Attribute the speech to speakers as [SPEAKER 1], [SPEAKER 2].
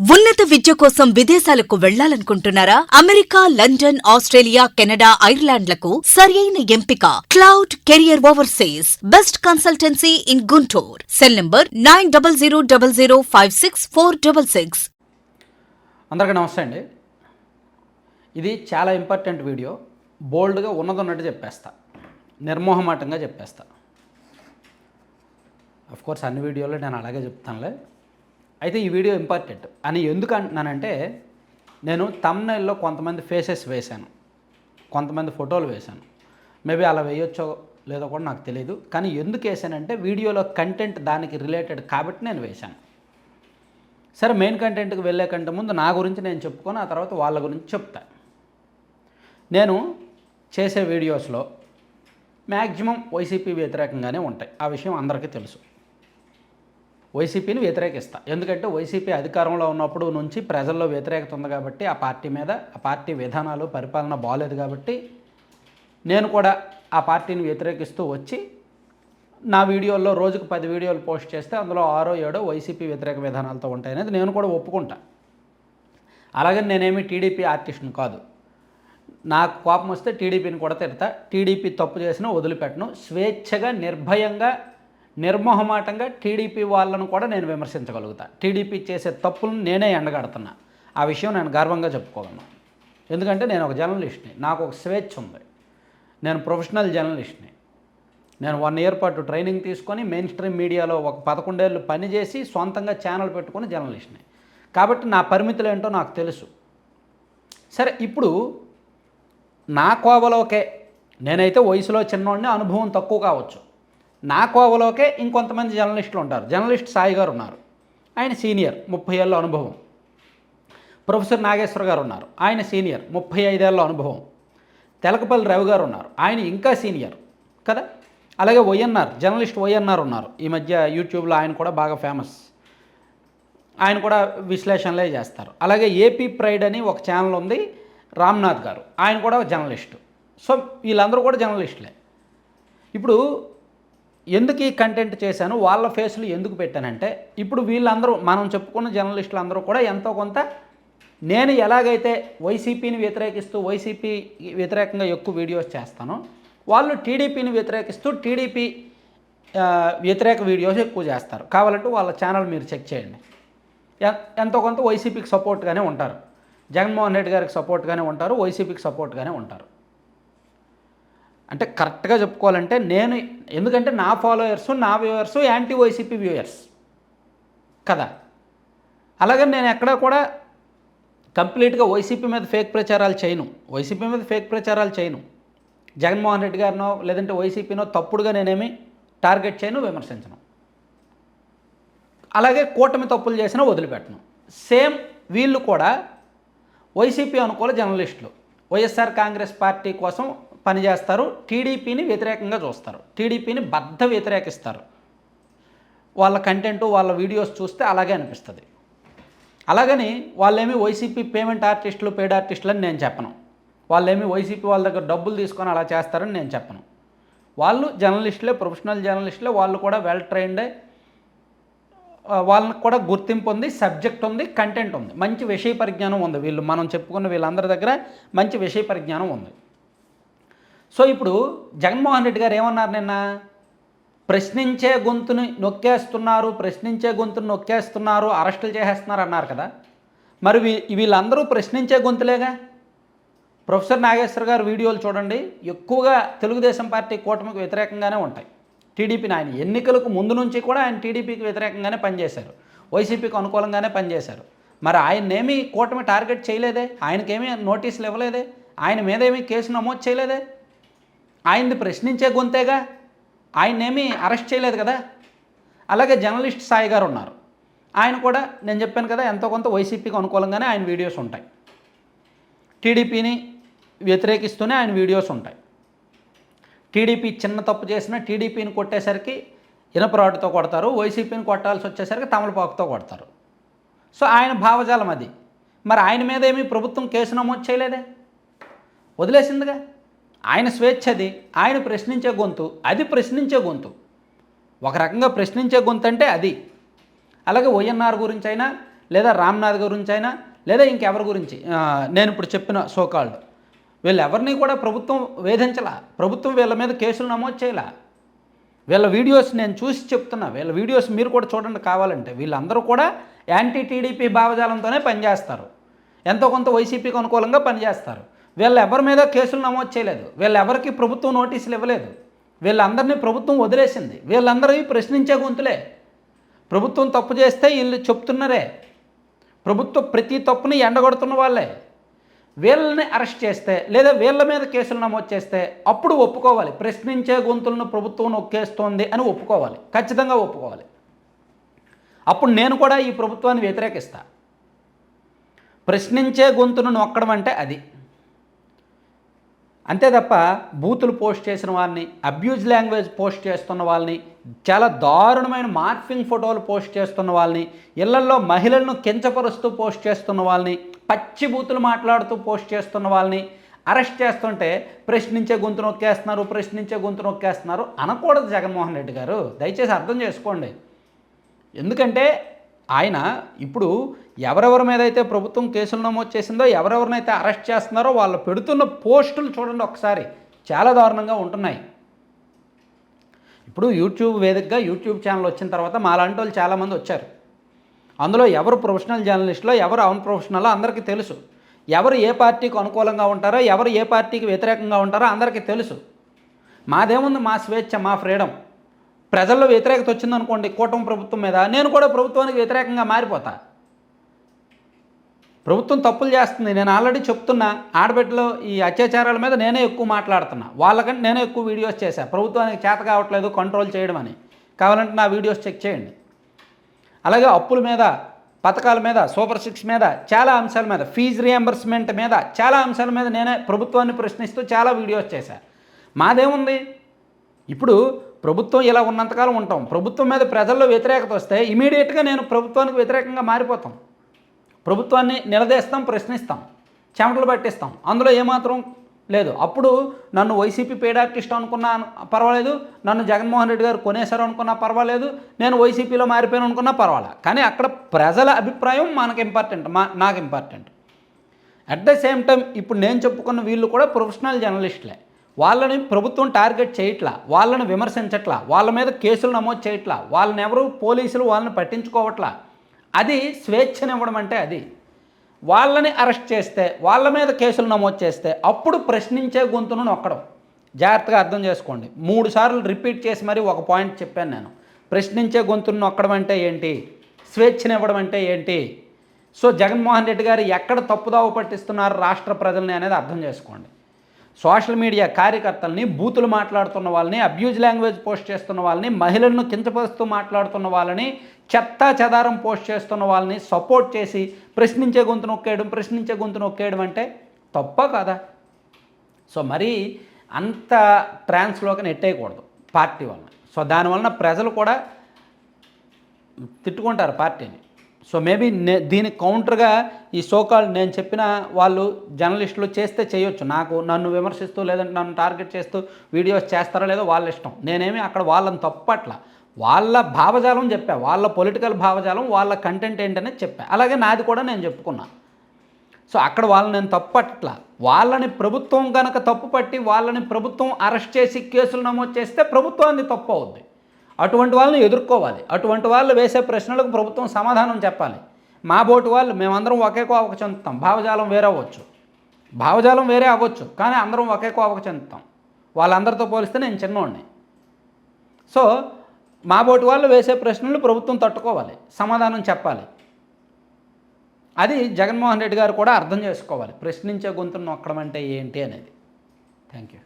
[SPEAKER 1] ఉన్నత విద్య కోసం విదేశాలకు వెళ్ళాలనుకుంటున్నారా? అమెరికా లండన్ ఆస్ట్రేలియా కెనడా ఐర్లాండ్లకు సరియైన ఎంపిక. Cloud career overseas. Best consultancy in Guntur. Cell number nine double zero double zero five six four double six.
[SPEAKER 2] అందరికీ నమస్తే అండి. ఇది చాలా ఇంపార్టెంట్ వీడియో. బోల్డ్గా ఉన్నదన్నట్టు చెప్పేస్తా. నిర్మోహమాటంగా చెప్పేస్తా. కోర్స్ అన్ని వీడియోలో నేను అలాగే చెప్తానులే. అయితే ఈ వీడియో ఇంపార్టెంట్ అని ఎందుకు అంటున్నానంటే నేను తమ్నైల్లో కొంతమంది ఫేసెస్ వేశాను. కొంతమంది ఫోటోలు వేశాను. మేబీ అలా వేయొచ్చో లేదో కూడా నాకు తెలియదు కానీ ఎందుకు వేసానంటే వీడియోలో కంటెంట్ దానికి రిలేటెడ్ కాబట్టి నేను వేశాను. సరే మెయిన్ కంటెంట్కి వెళ్ళే కంటే ముందు నా గురించి నేను చెప్పుకొని ఆ తర్వాత వాళ్ళ గురించి చెప్తా. నేను చేసే వీడియోస్లో మ్యాక్సిమం వైసీపీ వ్యతిరేకంగానే ఉంటాయి. ఆ విషయం అందరికీ తెలుసు. వైసీపీని వ్యతిరేకిస్తా. ఎందుకంటే వైసీపీ అధికారంలో ఉన్నప్పుడు నుంచి ప్రజల్లో వ్యతిరేకత ఉంది కాబట్టి ఆ పార్టీ మీద ఆ పార్టీ విధానాలు పరిపాలన బాగాలేదు కాబట్టి నేను కూడా ఆ పార్టీని వ్యతిరేకిస్తూ వచ్చి నా వీడియోల్లో రోజుకు పది వీడియోలు పోస్ట్ చేస్తే అందులో ఆరో ఏడో వైసీపీ వ్యతిరేక విధానాలతో ఉంటాయనేది నేను కూడా ఒప్పుకుంటా. అలాగే నేనేమి టీడీపీ ఆర్టిస్ట్ని కాదు. నాకు కోపం వస్తే టీడీపీని కూడా తిడతా. టీడీపీ తప్పు చేసినా వదిలిపెట్టను. స్వేచ్ఛగా నిర్భయంగా నిర్మోహమాటంగా టీడీపీ వాళ్ళను కూడా నేను విమర్శించగలుగుతా. టీడీపీ చేసే తప్పులను నేనే ఎండగడుతున్నా. ఆ విషయం నేను గర్వంగా చెప్పుకోగలను. ఎందుకంటే నేను ఒక జర్నలిస్ట్ని. నాకు ఒక స్వేచ్ఛ ఉంది. నేను ప్రొఫెషనల్ జర్నలిస్ట్ని. నేను వన్ ఇయర్ పాటు ట్రైనింగ్ తీసుకొని మెయిన్ స్ట్రీమ్ మీడియాలో ఒక పదకొండేళ్ళు పనిచేసి సొంతంగా ఛానల్ పెట్టుకుని జర్నలిస్ట్ని. కాబట్టి నా పరిమితులు ఏంటో నాకు తెలుసు. సరే ఇప్పుడు నా కోవలోకే నేనైతే వయసులో చిన్నోడిని అనుభవం తక్కువ కావచ్చు. నా కోవలోకే ఇంకొంతమంది జర్నలిస్టులు ఉంటారు. జర్నలిస్ట్ సాయి గారు ఉన్నారు. ఆయన సీనియర్ ముప్పై ఏళ్ళ అనుభవం. ప్రొఫెసర్ నాగేశ్వర గారు ఉన్నారు. ఆయన సీనియర్ ముప్పై ఐదేళ్ళ అనుభవం. తెలకపల్లి రవి గారు ఉన్నారు. ఆయన ఇంకా సీనియర్ కదా? అలాగే వైఎన్ఆర్ జర్నలిస్ట్ వైఎన్ఆర్ ఉన్నారు. ఈ మధ్య యూట్యూబ్లో ఆయన కూడా బాగా ఫేమస్. ఆయన కూడా విశ్లేషణలే చేస్తారు. అలాగే ఏపీ ప్రైడ్ అని ఒక ఛానల్ ఉంది రామ్నాథ్ గారు. ఆయన కూడా ఒక జర్నలిస్టు. సో వీళ్ళందరూ కూడా జర్నలిస్టులే. ఇప్పుడు ఎందుకు ఈ కంటెంట్ చేశాను? వాళ్ళ ఫేస్లు ఎందుకు పెట్టానంటే ఇప్పుడు వీళ్ళందరూ మనం చెప్పుకున్న జర్నలిస్టులు అందరూ కూడా ఎంతో కొంత నేను ఎలాగైతే వైసీపీని వ్యతిరేకిస్తూ వైసీపీ వ్యతిరేకంగా ఎక్కువ వీడియోస్ చేస్తానో వాళ్ళు టీడీపీని వ్యతిరేకిస్తూ టీడీపీ వ్యతిరేక వీడియోస్ ఎక్కువ చేస్తారు. కావాలంటే వాళ్ళ ఛానల్ మీరు చెక్ చేయండి. ఎంతో కొంత వైసీపీకి సపోర్ట్గానే ఉంటారు. జగన్మోహన్ రెడ్డి గారికి సపోర్ట్గానే ఉంటారు వైసీపీకి సపోర్ట్గానే ఉంటారు. అంటే కరెక్ట్గా చెప్పుకోవాలంటే నేను ఎందుకంటే నా ఫాలోయర్స్ నా వ్యూవర్స్ యాంటీ వైసీపీ వ్యూయర్స్ కదా. అలాగే నేను ఎక్కడ కూడా కంప్లీట్గా వైసీపీ మీద ఫేక్ ప్రచారాలు చేయను. వైసీపీ మీద ఫేక్ ప్రచారాలు చేయను. జగన్మోహన్ రెడ్డి గారినో లేదంటే వైసీపీనో తప్పుడుగా నేనేమి టార్గెట్ చేయను విమర్శించను. అలాగే కూటమి తప్పులు చేసినా వదిలిపెట్టను. సేమ్ వీళ్ళు కూడా వైసీపీ అనుకూల జర్నలిస్టులు. వైఎస్ఆర్ కాంగ్రెస్ పార్టీ కోసం పనిచేస్తారు. టీడీపీని వ్యతిరేకంగా చూస్తారు. టీడీపీని బద్ద వ్యతిరేకిస్తారు. వాళ్ళ కంటెంట్ వాళ్ళ వీడియోస్ చూస్తే అలాగే అనిపిస్తుంది. అలాగని వాళ్ళేమి వైసీపీ పేమెంట్ ఆర్టిస్టులు పేడ్ ఆర్టిస్టులు అని నేను చెప్పను. వాళ్ళేమి వైసీపీ వాళ్ళ దగ్గర డబ్బులు తీసుకొని అలా చేస్తారని నేను చెప్పను. వాళ్ళు జర్నలిస్టులే ప్రొఫెషనల్ జర్నలిస్టులే వాళ్ళు కూడా వెల్ ట్రైన్డే వాళ్ళకి కూడా గుర్తింపు ఉంది సబ్జెక్ట్ ఉంది కంటెంట్ ఉంది. మంచి విషయ పరిజ్ఞానం ఉంది. వీళ్ళు మనం చెప్పుకున్న వీళ్ళందరి దగ్గర మంచి విషయ పరిజ్ఞానం ఉంది. సో ఇప్పుడు జగన్మోహన్ రెడ్డి గారు ఏమన్నారు నిన్న? ప్రశ్నించే గొంతుని నొక్కేస్తున్నారు ప్రశ్నించే గొంతుని నొక్కేస్తున్నారు అరెస్టులు చేసేస్తున్నారు అన్నారు కదా. మరి వీ వీళ్ళందరూ ప్రశ్నించే గొంతులేగా? ప్రొఫెసర్ నాగేశ్వర్ గారు వీడియోలు చూడండి. ఎక్కువగా తెలుగుదేశం పార్టీ కూటమికి వ్యతిరేకంగానే ఉంటాయి. టీడీపీని ఆయన ఎన్నికలకు ముందు నుంచి కూడా ఆయన టీడీపీకి వ్యతిరేకంగానే పనిచేశారు. వైసీపీకి అనుకూలంగానే పనిచేశారు. మరి ఆయన్నేమీ కూటమి టార్గెట్ చేయలేదే? ఆయనకేమీ నోటీసులు ఇవ్వలేదే? ఆయన మీద ఏమీ కేసు నమోదు చేయలేదే? ఆయన్ని ప్రశ్నించే గొంతేగా. ఆయన్నేమీ అరెస్ట్ చేయలేదు కదా. అలాగే జర్నలిస్ట్ సాయి గారు ఉన్నారు. ఆయన కూడా నేను చెప్పాను కదా ఎంతో కొంత వైసీపీకి అనుకూలంగానే ఆయన వీడియోస్ ఉంటాయి. టీడీపీని వ్యతిరేకిస్తూనే ఆయన వీడియోస్ ఉంటాయి. టీడీపీ చిన్న తప్పు చేసినా టీడీపీని కొట్టేసరికి ఇనపరాడుతో కొడతారు వైసీపీని కొట్టాల్సి వచ్చేసరికి తమలపాకుతో కొడతారు. సో ఆయన భావజాలం అది. మరి ఆయన మీద ఏమీ ప్రభుత్వం కేసు నమోదు చేయలేదే? వదిలేసిందిగా? ఆయన స్వేచ్ఛ అది. ఆయన ప్రశ్నించే గొంతు అది ప్రశ్నించే గొంతు. ఒక రకంగా ప్రశ్నించే గొంతు అంటే అది. అలాగే వైఎన్ఆర్ గురించి అయినా లేదా రామ్నాథ్ గురించి అయినా లేదా ఇంకెవరి గురించి నేను ఇప్పుడు చెప్పిన సోకాల్డ్. వీళ్ళు ఎవరిని కూడా ప్రభుత్వం వేధించలా. ప్రభుత్వం వీళ్ళ మీద కేసులు నమోదు చేయలా. వీళ్ళ వీడియోస్ నేను చూసి చెప్తున్నా. వీళ్ళ వీడియోస్ మీరు కూడా చూడండి కావాలంటే. వీళ్ళందరూ కూడా యాంటీ టీడీపీ భావజాలంతోనే పనిచేస్తారు. ఎంతో కొంత వైసీపీకి అనుకూలంగా పనిచేస్తారు. వీళ్ళు ఎవరి మీద కేసులు నమోదు చేయలేదు. వీళ్ళు ఎవరికి ప్రభుత్వం నోటీసులు ఇవ్వలేదు. వీళ్ళందరినీ ప్రభుత్వం వదిలేసింది. వీళ్ళందరూ ప్రశ్నించే గొంతులే. ప్రభుత్వం తప్పు చేస్తే వీళ్ళు చెప్తున్నారే. ప్రభుత్వం ప్రతి తప్పుని ఎండగొడుతున్న వాళ్ళే. వీళ్ళని అరెస్ట్ చేస్తే లేదా వీళ్ళ మీద కేసులు నమోదు చేస్తే అప్పుడు ఒప్పుకోవాలి. ప్రశ్నించే గొంతులను ప్రభుత్వం నొక్కేస్తోంది అని ఒప్పుకోవాలి. ఖచ్చితంగా ఒప్పుకోవాలి. అప్పుడు నేను కూడా ఈ ప్రభుత్వాన్ని వ్యతిరేకిస్తా. ప్రశ్నించే గొంతును నొక్కడం అంటే అది. అంతే తప్ప బూతులు పోస్ట్ చేసిన వాళ్ళని అబ్యూజ్ లాంగ్వేజ్ పోస్ట్ చేస్తున్న వాళ్ళని చాలా దారుణమైన మార్ఫింగ్ ఫోటోలు పోస్ట్ చేస్తున్న వాళ్ళని ఇళ్ళల్లో మహిళలను కించపరుస్తూ పోస్ట్ చేస్తున్న వాళ్ళని పచ్చి బూతులు మాట్లాడుతూ పోస్ట్ చేస్తున్న వాళ్ళని అరెస్ట్ చేస్తుంటే ప్రశ్నించే గొంతు నొక్కేస్తున్నారు ప్రశ్నించే గొంతు నొక్కేస్తున్నారు అనకూడదు జగన్మోహన్ రెడ్డి గారు. దయచేసి అర్థం చేసుకోండి. ఎందుకంటే ఆయన ఇప్పుడు ఎవరెవరి మీద అయితే ప్రభుత్వం కేసులు నమోదు చేసిందో ఎవరెవరినైతే అరెస్ట్ చేస్తున్నారో వాళ్ళు పెడుతున్న పోస్టులు చూడండి ఒకసారి. చాలా దారుణంగా ఉంటున్నాయి. ఇప్పుడు యూట్యూబ్ వేదికగా యూట్యూబ్ ఛానల్ వచ్చిన తర్వాత మాలాంటి వాళ్ళు చాలామంది వచ్చారు. అందులో ఎవరు ప్రొఫెషనల్ జర్నలిస్టులో ఎవరు అన్ ప్రొఫెషనల్ అందరికీ తెలుసు. ఎవరు ఏ పార్టీకి అనుకూలంగా ఉంటారో ఎవరు ఏ పార్టీకి వ్యతిరేకంగా ఉంటారో అందరికీ తెలుసు. మాదేముంది మా స్వేచ్ఛ మా ఫ్రీడమ్. ప్రజల్లో వ్యతిరేకత వచ్చిందనుకోండి కూటమి ప్రభుత్వం మీద నేను కూడా ప్రభుత్వానికి వ్యతిరేకంగా మారిపోతా. ప్రభుత్వం తప్పులు చేస్తుంది. నేను ఆల్రెడీ చెప్తున్నా ఆడబిడ్డలో ఈ అత్యాచారాల మీద నేనే ఎక్కువ మాట్లాడుతున్నా. వాళ్ళకంటే నేనే ఎక్కువ వీడియోస్ చేశా. ప్రభుత్వానికి చేత కావట్లేదు కంట్రోల్ చేయడం అని. కావాలంటే నా వీడియోస్ చెక్ చేయండి. అలాగే అప్పుల మీద పథకాల మీద సూపర్ సిక్స్ మీద చాలా అంశాల మీద ఫీజు రియంబర్స్మెంట్ మీద చాలా అంశాల మీద నేనే ప్రభుత్వాన్ని ప్రశ్నిస్తూ చాలా వీడియోస్ చేశాను మాదేముంది? ఇప్పుడు ప్రభుత్వం ఇలా ఉన్నంతకాలం ఉంటాం. ప్రభుత్వం మీద ప్రజల్లో వ్యతిరేకత వస్తే ఇమీడియట్గా నేను ప్రభుత్వానికి వ్యతిరేకంగా మారిపోతాం. ప్రభుత్వాన్ని నిలదీస్తాం ప్రశ్నిస్తాం చెమటలు పట్టిస్తాం. అందులో ఏమాత్రం లేదు. అప్పుడు నన్ను వైసీపీ పేడ్ ఆర్టిస్ట్ అనుకున్నా పర్వాలేదు నన్ను జగన్మోహన్ రెడ్డి గారు కొనేశారు అనుకున్నా పర్వాలేదు నేను వైసీపీలో మారిపోయాను అనుకున్నా పర్వాలేదు కానీ అక్కడ ప్రజల అభిప్రాయం మనకు ఇంపార్టెంట్ మా నాకు important. At the same time ఇప్పుడు నేను చెప్పుకున్న వీళ్ళు కూడా ప్రొఫెషనల్ జర్నలిస్టులే. వాళ్ళని ప్రభుత్వం టార్గెట్ చేయట్లా వాళ్ళని విమర్శించట్లా వాళ్ళ మీద కేసులు నమోదు చేయట్లా వాళ్ళని ఎవరు పోలీసులు వాళ్ళని పట్టించుకోవట్లా. అది స్వేచ్ఛనివ్వడం అంటే అది. వాళ్ళని అరెస్ట్ చేస్తే వాళ్ళ మీద కేసులు నమోదు చేస్తే అప్పుడు ప్రశ్నించే గొంతును నొక్కడం. జాగ్రత్తగా అర్థం చేసుకోండి. మూడు సార్లు రిపీట్ చేసి మరి ఒక పాయింట్ చెప్పాను నేను. ప్రశ్నించే గొంతును నొక్కడం అంటే ఏంటి? స్వేచ్ఛనివ్వడం అంటే ఏంటి? సో జగన్మోహన్ రెడ్డి గారు ఎక్కడ తప్పుదావ పట్టిస్తున్నారు రాష్ట్ర ప్రజల్ని అనేది అర్థం చేసుకోండి. సోషల్ మీడియా కార్యకర్తల్ని బూతులు మాట్లాడుతున్న వాళ్ళని అబ్యూజ్ లాంగ్వేజ్ పోస్ట్ చేస్తున్న వాళ్ళని మహిళలను కించపరుస్తూ మాట్లాడుతున్న వాళ్ళని చెత్తా చెదారం పోస్ట్ చేస్తున్న వాళ్ళని సపోర్ట్ చేసి ప్రశ్నించే గొంతు నొక్కేయడం ప్రశ్నించే గొంతు నొక్కేయడం అంటే తప్ప కదా. సో మరి అంత ట్రాన్స్లోకి నెట్టేయకూడదు పార్టీ వలన. సో దానివలన ప్రజలు కూడా తిట్టుకుంటారు పార్టీని. సో మేబీ నే దీనికి కౌంటర్గా ఈ సోకాల్ నేను చెప్పిన వాళ్ళు జర్నలిస్టులు చేస్తే చేయొచ్చు. నాకు నన్ను విమర్శిస్తూ లేదంటే నన్ను టార్గెట్ చేస్తూ వీడియోస్ చేస్తారో లేదో వాళ్ళ ఇష్టం. నేనేమి అక్కడ వాళ్ళని తప్పట్ల. వాళ్ళ భావజాలం చెప్పా. వాళ్ళ పొలిటికల్ భావజాలం వాళ్ళ కంటెంట్ ఏంటనేది చెప్పా. అలాగే నాది కూడా నేను చెప్పుకున్నా. సో అక్కడ వాళ్ళని నేను తప్పట్లా. వాళ్ళని ప్రభుత్వం కనుక తప్పు పట్టి వాళ్ళని ప్రభుత్వం అరెస్ట్ చేసి కేసులు నమోదు చేస్తే ప్రభుత్వాన్ని తప్పు అవుద్ది. అటువంటి వాళ్ళని ఎదుర్కోవాలి. అటువంటి వాళ్ళు వేసే ప్రశ్నలకు ప్రభుత్వం సమాధానం చెప్పాలి. మా బోటు వాళ్ళు మేమందరం ఒకే కోవకు చెందుతాం. భావజాలం వేరే అవ్వచ్చు. భావజాలం వేరే అవ్వచ్చు. కానీ అందరం ఒకే కోవకు చెందుతాం. వాళ్ళందరితో పోలిస్తే నేను చిన్నోడిని. సో మా బోటి వాళ్ళు వేసే ప్రశ్నలు ప్రభుత్వం తట్టుకోవాలి. సమాధానం చెప్పాలి. అది జగన్మోహన్ రెడ్డి గారు కూడా అర్థం చేసుకోవాలి. ప్రశ్నించే గొంతును నొక్కడం అంటే ఏంటి అనేది. Thank you